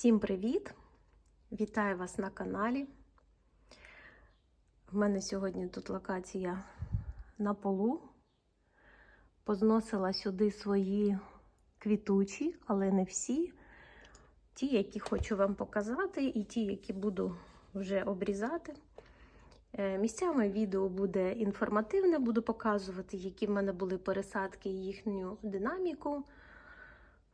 Всім привіт! Вітаю вас на каналі. В мене сьогодні тут локація на полу. Позносила сюди свої квітучі, але не всі. Ті, які хочу вам показати, і ті, які буду вже обрізати. Е, Місцями відео буде інформативне, буду показувати, які в мене були пересадки і їхню динаміку.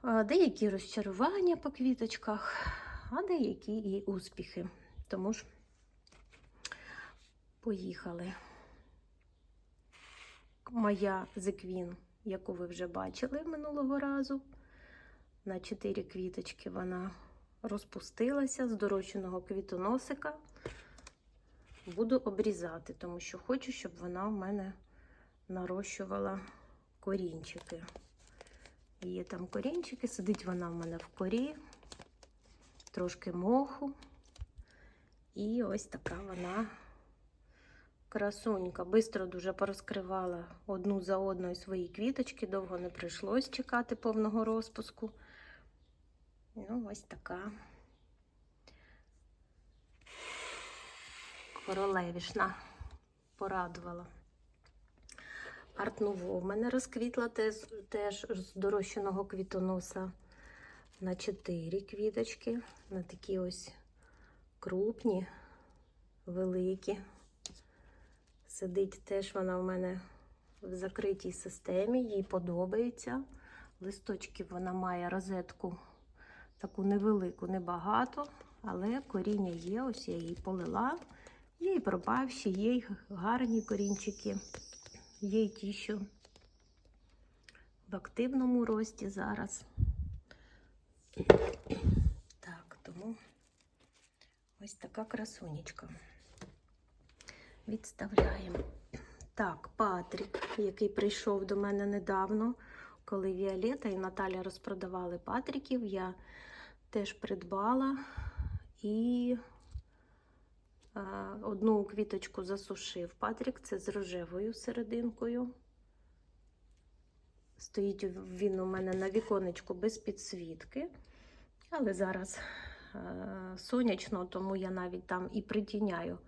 Деякі розчарування по квіточках, а деякі і успіхи. Тому ж поїхали. Моя зеквін, яку ви вже бачили минулого разу. На 4 квіточки вона розпустилася з дорощеного квітоносика. Буду обрізати, тому що хочу, щоб вона в мене нарощувала корінчики. Є там корінчики, сидить вона в мене в корі, трошки моху. І ось така вона красунька. Бистро дуже порозкривала одну за одною свої квіточки, довго не прийшлось чекати повного розпуску. Ну, ось така королевішна порадувала. Арт-Нуво в мене розквітла теж, теж з дорощеного квітоноса на 4 квіточки, на такі ось крупні, великі. Сидить теж вона в мене в закритій системі, їй подобається. Листочків вона має розетку таку невелику, небагато, але коріння є, ось я її полила. Є і пропавші, є й гарні корінчики. Є й ті, що в активному рості зараз. Так, тому ось така красунечка. Відставляємо. Так, Патрік, який прийшов до мене недавно, коли Віолета і Наталя розпродавали Патріків, я теж придбала і Одну квіточку засушив Патрік, це з рожевою серединкою. Стоїть він у мене на віконечку без підсвітки, але зараз сонячно, тому я навіть там і притіняю.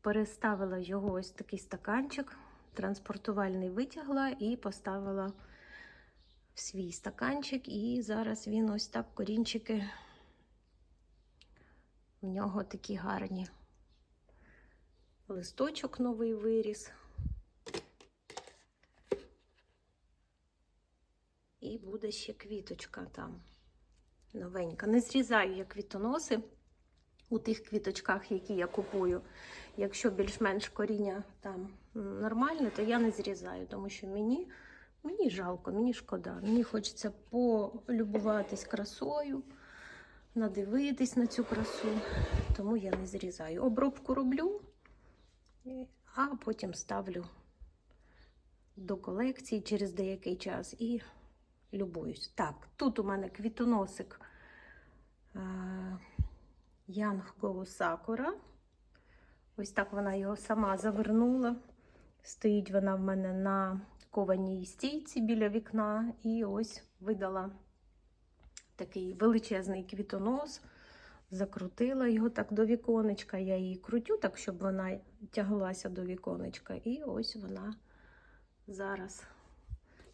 Переставила його ось такий стаканчик, транспортувальний витягла і поставила в свій стаканчик. І зараз він ось так корінчики, в нього такі гарні листочок новий виріс. І буде ще квіточка там новенька. Не зрізаю я квітоноси у тих квіточках, які я купую. Якщо більш-менш коріння там нормальне, то я не зрізаю, тому що мені мені жалко, мені шкода. Мені хочеться полюбуватись красою, надивитись на цю красу, тому я не зрізаю. Обробку роблю а потім ставлю до колекції через деякий час і любуюсь. Так, тут у мене квітоносик Янг Сакура. Ось так вона його сама завернула. Стоїть вона в мене на кованій стійці біля вікна, і ось видала такий величезний квітонос закрутила його так до віконечка. Я її крутю, так, щоб вона тяглася до віконечка. І ось вона зараз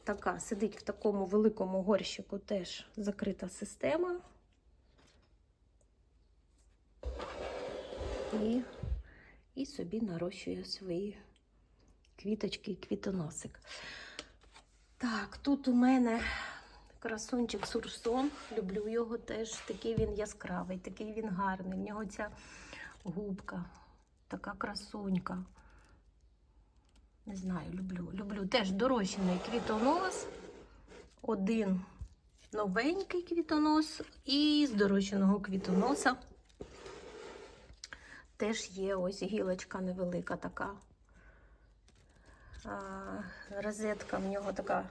така сидить в такому великому горщику, теж закрита система. І, і собі нарощує свої квіточки і квітоносик. Так, тут у мене Красунчик Сурсон, люблю його теж. Такий він яскравий, такий він гарний. В нього ця губка, така красунька. Не знаю, люблю. Люблю. Теж дорощений квітонос. Один новенький квітонос і з дорощеного квітоноса. Теж є ось гілочка невелика така. А, розетка в нього така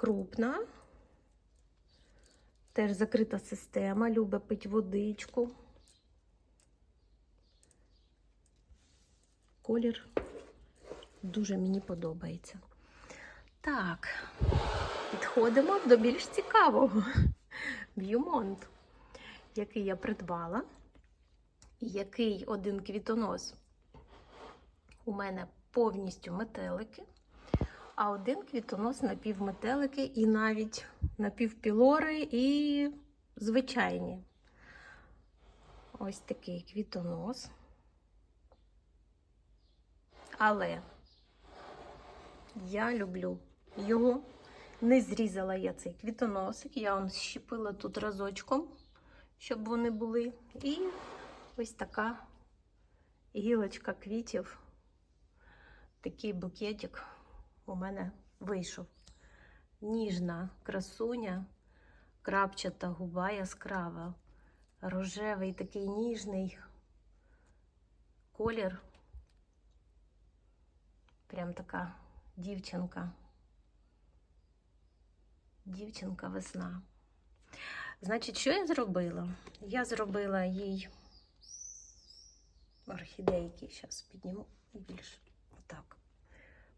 крупна, теж закрита система, любить пить водичку. Колір дуже мені подобається. Так, підходимо до більш цікавого. В'юмонт, який я придбала, який один квітонос у мене повністю метелики, а один квітонос напівметелики і навіть напівпілори і звичайні. Ось такий квітонос. Але я люблю його. Не зрізала я цей квітоносик, я он щепила тут разочком, щоб вони були. І ось така гілочка квітів, такий букетик у мене вийшов. Ніжна красуня, крапчата губа яскрава, рожевий такий ніжний колір. Прям така дівчинка. Дівчинка весна. Значить, що я зробила? Я зробила їй орхідейки, зараз підніму більше. Так.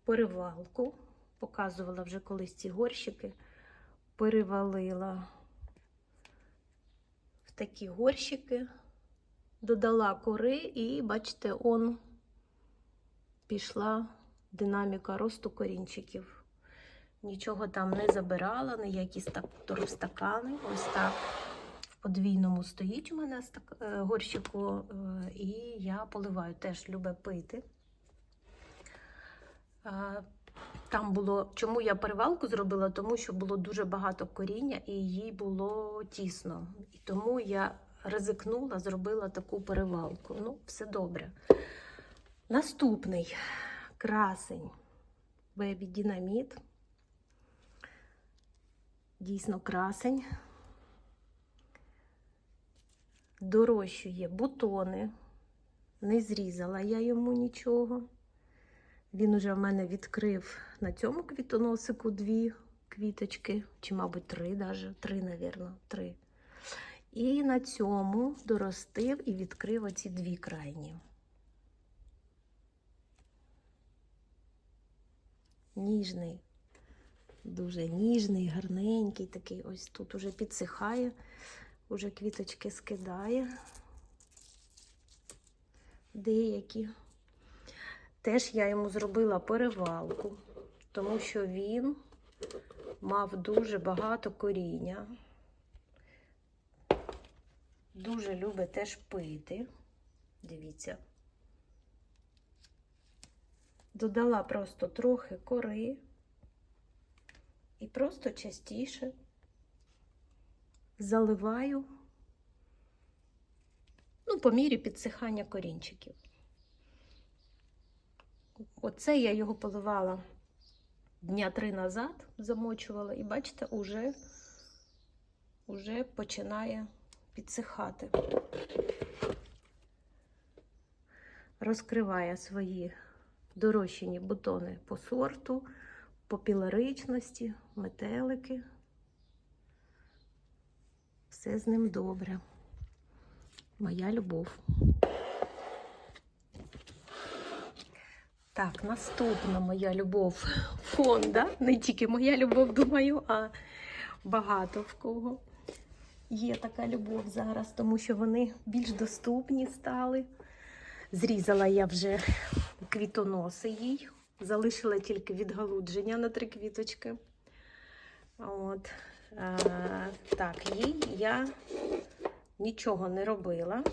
Перевалку. Показувала вже колись ці горщики. Перевалила в такі горщики, додала кори, і, бачите, он пішла динаміка росту корінчиків. Нічого там не забирала, ніякі стакани. Ось так в подвійному стоїть у мене е, горщику, е, і я поливаю, теж любе пити. Там було, чому я перевалку зробила? Тому що було дуже багато коріння і їй було тісно. І тому я ризикнула, зробила таку перевалку. Ну, все добре. Наступний красень Бебі Дінаміт. Дійсно красень. Дорощує бутони. Не зрізала я йому нічого. Він уже в мене відкрив на цьому квітоносику дві квіточки, чи, мабуть, три, навіть три, навірно, три. І на цьому доростив і відкрив оці дві крайні. Ніжний, дуже ніжний, гарненький такий. Ось тут уже підсихає, уже квіточки скидає. Деякі. Теж я йому зробила перевалку, тому що він мав дуже багато коріння. Дуже любить теж пити. Дивіться. Додала просто трохи кори і просто частіше заливаю, ну, по мірі підсихання корінчиків. Оце я його поливала дня три назад, замочувала, і бачите, уже, уже починає підсихати. Розкриває свої дорощені бутони по сорту, по пілоричності, метелики. Все з ним добре. Моя любов. Так, наступна моя любов фонда. Не тільки моя любов, думаю, а багато в кого є така любов зараз, тому що вони більш доступні стали. Зрізала я вже квітоноси їй, залишила тільки відгалудження на три квіточки. От. А, так, їй я нічого не робила,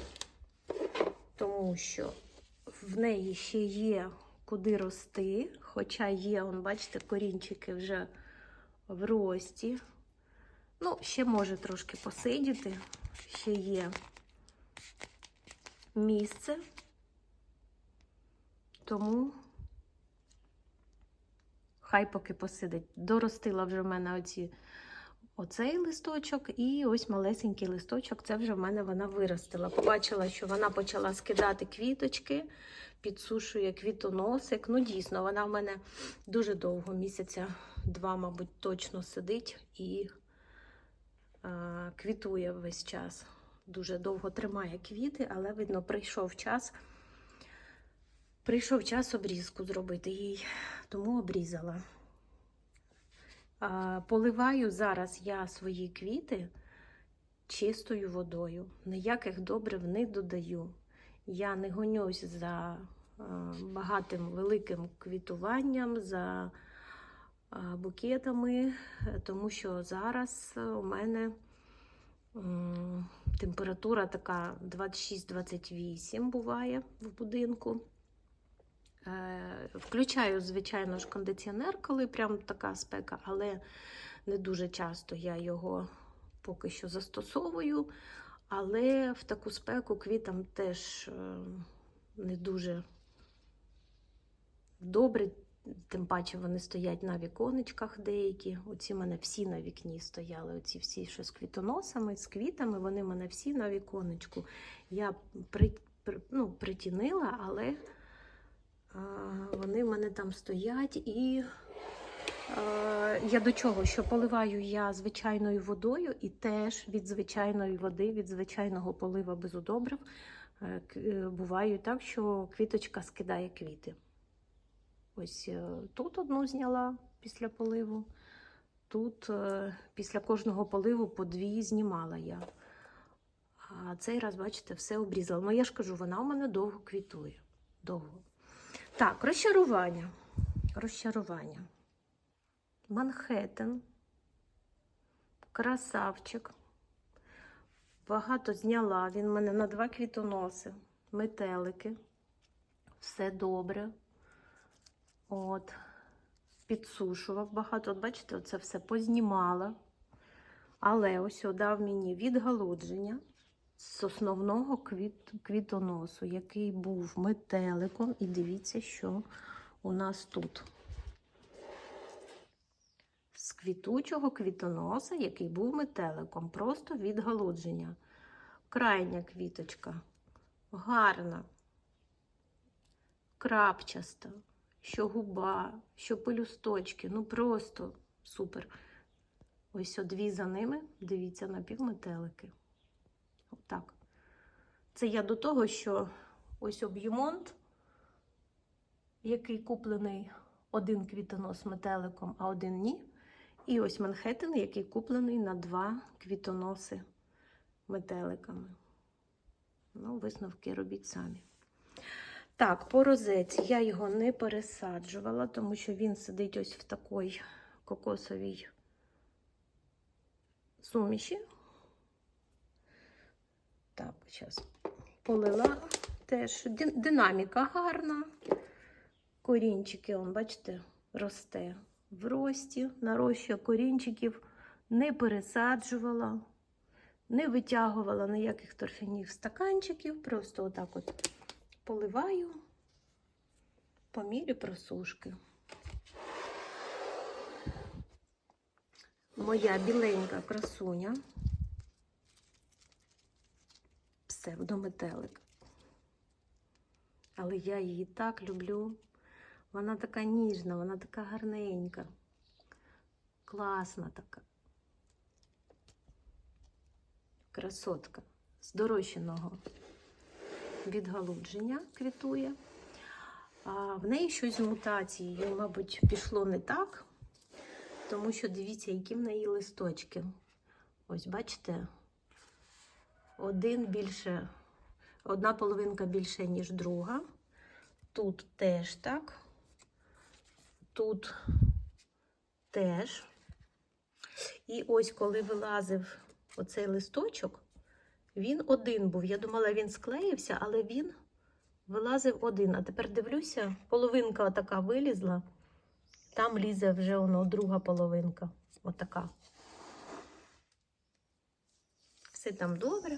тому що в неї ще є куди рости, хоча є, он, бачите, корінчики вже в рості. Ну, ще може трошки посидіти, ще є місце, тому хай поки посидить. Доростила вже в мене оці, оцей листочок, і ось малесенький листочок, це вже в мене вона виростила. Побачила, що вона почала скидати квіточки, підсушує квітоносик. Ну, дійсно, вона в мене дуже довго, місяця два, мабуть, точно сидить і а, квітує весь час. Дуже довго тримає квіти, але, видно, прийшов час. Прийшов час обрізку зробити їй, тому обрізала. А, Поливаю зараз я свої квіти чистою водою. Ніяких добрив не додаю. Я не гонюсь за е, багатим великим квітуванням, за е, букетами, е, тому що зараз у мене температура така 26-28 буває в будинку. Включаю, звичайно ж, кондиціонер, коли прям така спека, але не дуже часто я його поки що застосовую. Але в таку спеку квітам теж е, не дуже добре, тим паче вони стоять на віконечках деякі. Оці мене всі на вікні стояли. Оці всі, що з квітоносами, з квітами, вони мене всі на віконечку. Я при, при, ну, притінила, але а, вони в мене там стоять і. Е, Я до чого? Що поливаю я звичайною водою, і теж від звичайної води, від звичайного полива без удобрив, е, е, буває так, що квіточка скидає квіти. Ось тут одну зняла після поливу, тут після кожного поливу по дві знімала я. А цей раз, бачите, все обрізала. Ну, я ж кажу, вона у мене довго квітує. Довго. Так, розчарування. Розчарування. Манхеттен. Красавчик. Багато зняла. Він мене на два квітоноси, метелики. Все добре. От. Підсушував багато. От бачите, оце все познімала. Але ось дав мені відгалудження з основного квіт, квітоносу, який був метеликом. І дивіться, що у нас тут з квітучого квітоноса, який був метеликом, просто відгалудження. Крайня квіточка гарна, крапчаста, що губа, що пелюсточки. Ну просто супер. Ось дві за ними, дивіться, напівметелики. Отак. Це я до того, що ось об'юмонт, який куплений один квітонос метеликом, а один ні. І ось Манхеттен, який куплений на два квітоноси метеликами. Ну, висновки робіть самі. Так, по розеці я його не пересаджувала, тому що він сидить ось в такій кокосовій суміші. Так, зараз полила теж. Динаміка гарна. Корінчики, он, бачите, росте в рості, нарощує корінчиків, не пересаджувала, не витягувала ніяких торфяних стаканчиків, просто отак от поливаю по мірі просушки. Моя біленька красуня, псевдометелик. Але я її так люблю. Вона така ніжна, вона така гарненька, класна така. Красотка з дорощеного відгалудження квітує. А в неї щось з мутацією, мабуть, пішло не так, тому що дивіться, які в неї листочки. Ось, бачите, один більше, одна половинка більше, ніж друга. Тут теж так. Тут теж. І ось коли вилазив оцей листочок, він один був. Я думала, він склеївся, але він вилазив один. А тепер дивлюся, половинка така вилізла. Там лізе вже воно друга половинка. Отака. Все там добре.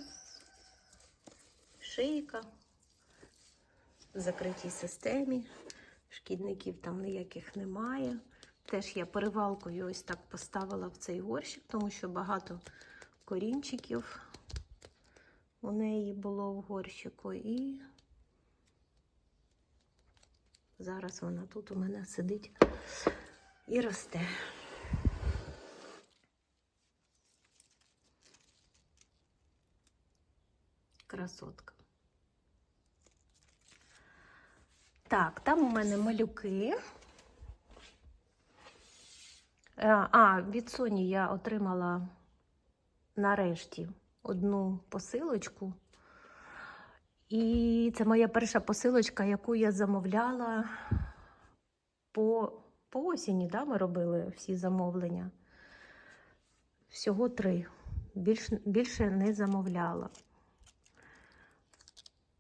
Шийка в закритій системі. Шкідників там ніяких немає. Теж я перевалкою ось так поставила в цей горщик, тому що багато корінчиків у неї було в горщику. І зараз вона тут у мене сидить і росте. Красотка. Так, там у мене малюки. Е, А, від Соні я отримала нарешті одну посилочку. І це моя перша посилочка, яку я замовляла по, по осені. Да, ми робили всі замовлення. Всього три. Більш, більше не замовляла.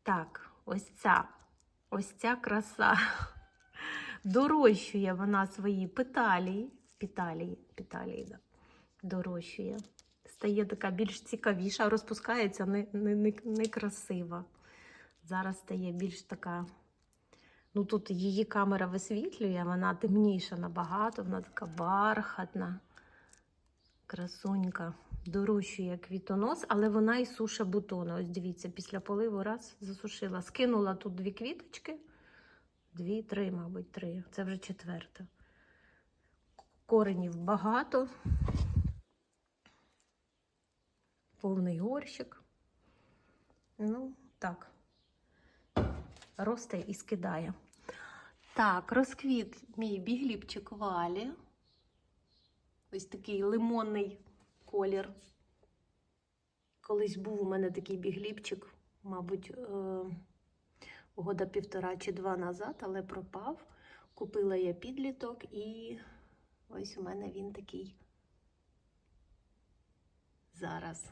Так, ось ця. Ось ця краса. Дорощує вона свої петалії. Петалії, петалії, да. Дорощує. Стає така більш цікавіша, розпускається не, не, не, некрасива. Зараз стає більш така. Ну тут її камера висвітлює, вона темніша набагато, вона така бархатна, красунька. Дорощує квітонос, але вона і суша бутони. Ось дивіться, після поливу раз засушила. Скинула тут дві квіточки. Дві, три, мабуть, три. Це вже четверта. Коренів багато. Повний горщик. Ну, так. Росте і скидає. Так, розквіт мій бігліпчик валі. Ось такий лимонний колір. Колись був у мене такий бігліпчик, мабуть, е, года півтора чи два назад, але пропав. Купила я підліток і ось у мене він такий зараз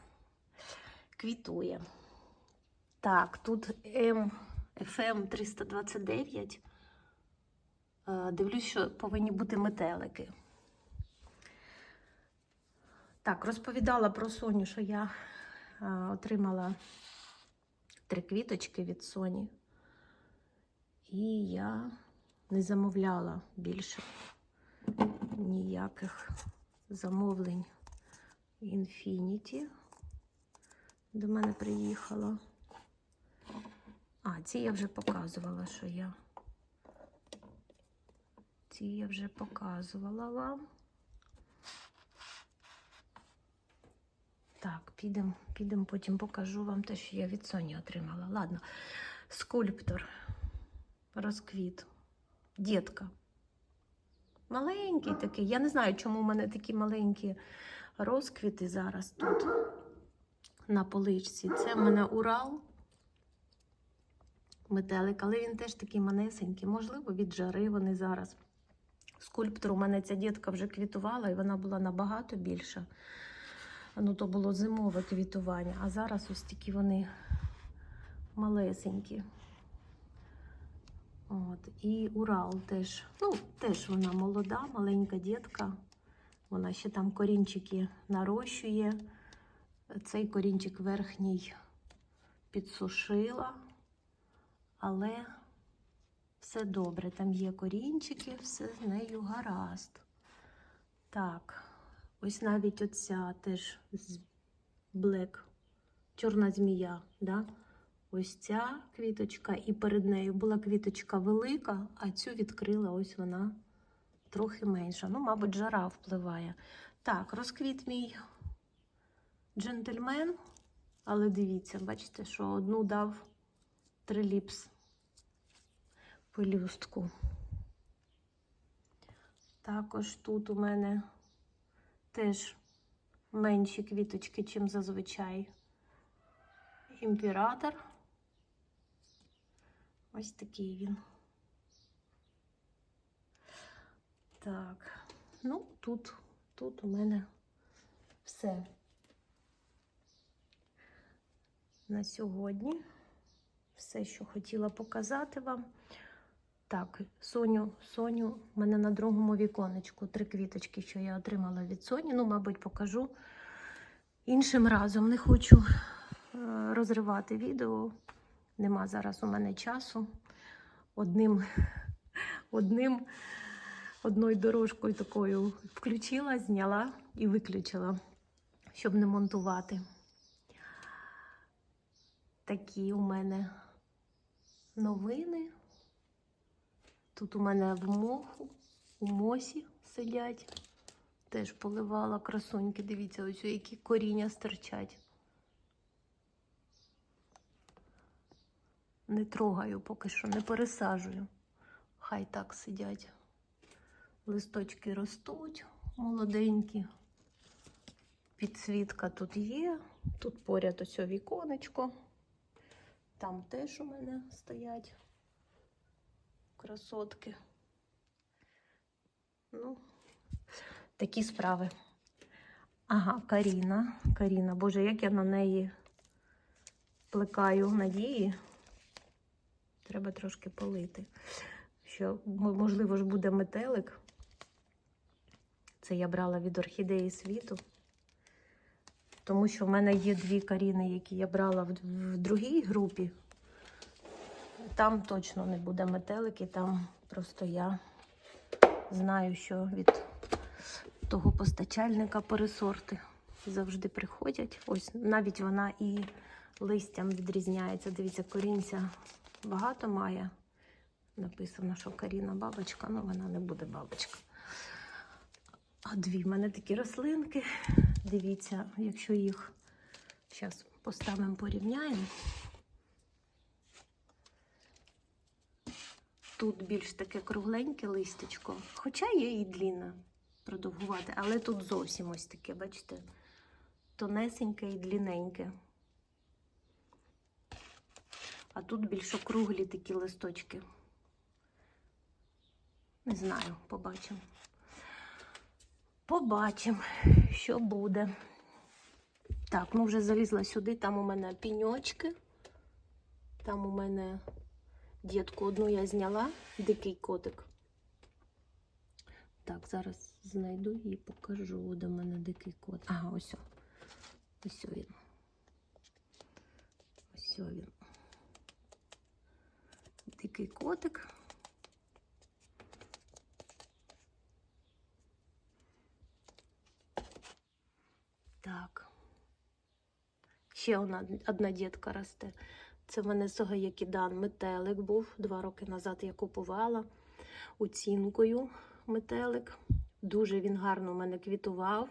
квітує. Так, тут М, FM 329. Е, Дивлюсь, що повинні бути метелики. Так, розповідала про Соню, що я е, отримала три квіточки від Соні. І я не замовляла більше ніяких замовлень Infinity. До мене приїхала. А, ці я вже показувала, що я. Ці я вже показувала вам. Так, підемо, підемо, потім покажу вам те, що я від Соні отримала. Ладно, скульптор, розквіт, дітка. Маленький такий. Я не знаю, чому в мене такі маленькі розквіти зараз тут на поличці. Це в мене Урал. Метелик, але він теж такий манесенький. Можливо, від жари вони зараз. Скульптор у мене ця дітка вже квітувала, і вона була набагато більша. Ну, то було зимове квітування, а зараз ось такі вони малесенькі. От. І Урал теж. Ну, теж вона молода, маленька дітка. Вона ще там корінчики нарощує. Цей корінчик верхній підсушила, але все добре. Там є корінчики, все з нею гаразд. Так, ось навіть оця теж з Black, чорна змія. Да? Ось ця квіточка, і перед нею була квіточка велика, а цю відкрила ось вона трохи менша. Ну, мабуть, жара впливає. Так, розквіт мій джентльмен, але дивіться, бачите, що одну дав триліпс пелюстку. Також тут у мене теж менші квіточки, чим зазвичай. Імператор. Ось такий він. Так, ну тут, тут у мене все. На сьогодні все, що хотіла показати вам. Так, Соню, Соню, в мене на другому віконечку три квіточки, що я отримала від Соні. Ну, мабуть, покажу іншим разом. Не хочу е, розривати відео. Нема зараз у мене часу. Одним, одним, одною дорожкою такою включила, зняла і виключила, щоб не монтувати. Такі у мене новини. Тут у мене в моху, у мосі сидять. Теж поливала красуньки. Дивіться, ось які коріння стирчать. Не трогаю поки що, не пересаджую. Хай так сидять. Листочки ростуть молоденькі. Підсвітка тут є. Тут поряд ось віконечко. Там теж у мене стоять красотки. Ну, такі справи. Ага, Каріна. Каріна, боже, як я на неї плекаю надії. Треба трошки полити. Що, можливо, ж буде метелик. Це я брала від орхідеї світу. Тому що в мене є дві каріни, які я брала в, другій групі. Там точно не буде метелики, там просто я знаю, що від того постачальника пересорти завжди приходять. Ось навіть вона і листям відрізняється. Дивіться, корінця багато має. Написано, що Каріна бабочка, ну вона не буде бабочка. А дві в мене такі рослинки. Дивіться, якщо їх зараз поставимо, порівняємо. Тут більш таке кругленьке листячко, хоча є і длінне продовгувати, але тут зовсім ось таке, бачите, тонесеньке і длінненьке. А тут більш округлі такі листочки. Не знаю, побачимо. Побачимо, що буде. Так, ну вже залізла сюди, там у мене піньочки. Там у мене дітку одну я зняла, дикий котик. Так, зараз знайду і покажу, де в мене дикий кот. Ага, ось. Ось він. Ось він. Дикий котик. Так. Ще одна, одна дітка росте. Це в мене Согоякідан метелик був. Два роки назад я купувала оцінкою метелик. Дуже він гарно в мене квітував,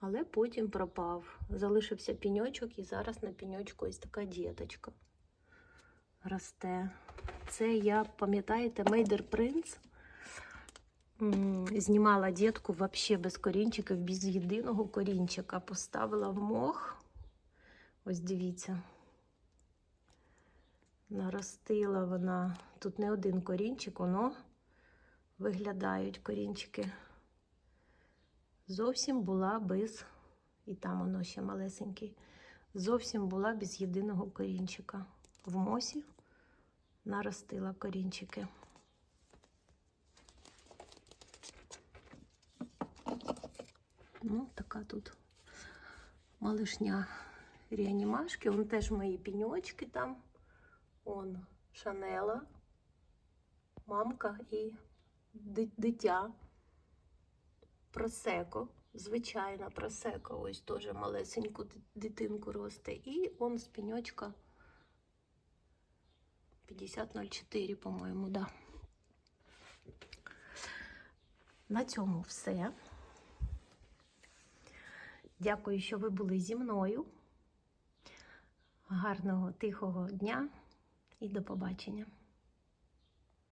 але потім пропав. Залишився піньочок, і зараз на піньочку ось така діточка росте. Це я, пам'ятаєте, Мейдер Принц. Знімала дітку взагалі без корінчиків, без єдиного корінчика. Поставила в мох. Ось дивіться. Наростила вона. Тут не один корінчик, воно виглядають корінчики. Зовсім була без, і там воно ще малесенький. Зовсім була без єдиного корінчика. В мосі наростила корінчики. Ну, така тут малишня реанімашки. Вон теж мої піньочки там. Он Шанела, мамка і дитя. Просеко, звичайна просеко. Ось теж малесеньку дитинку росте. І он з піньочка 5004, по-моєму, да. На цьому все. Дякую, що ви були зі мною. Гарного, тихого дня і до побачення.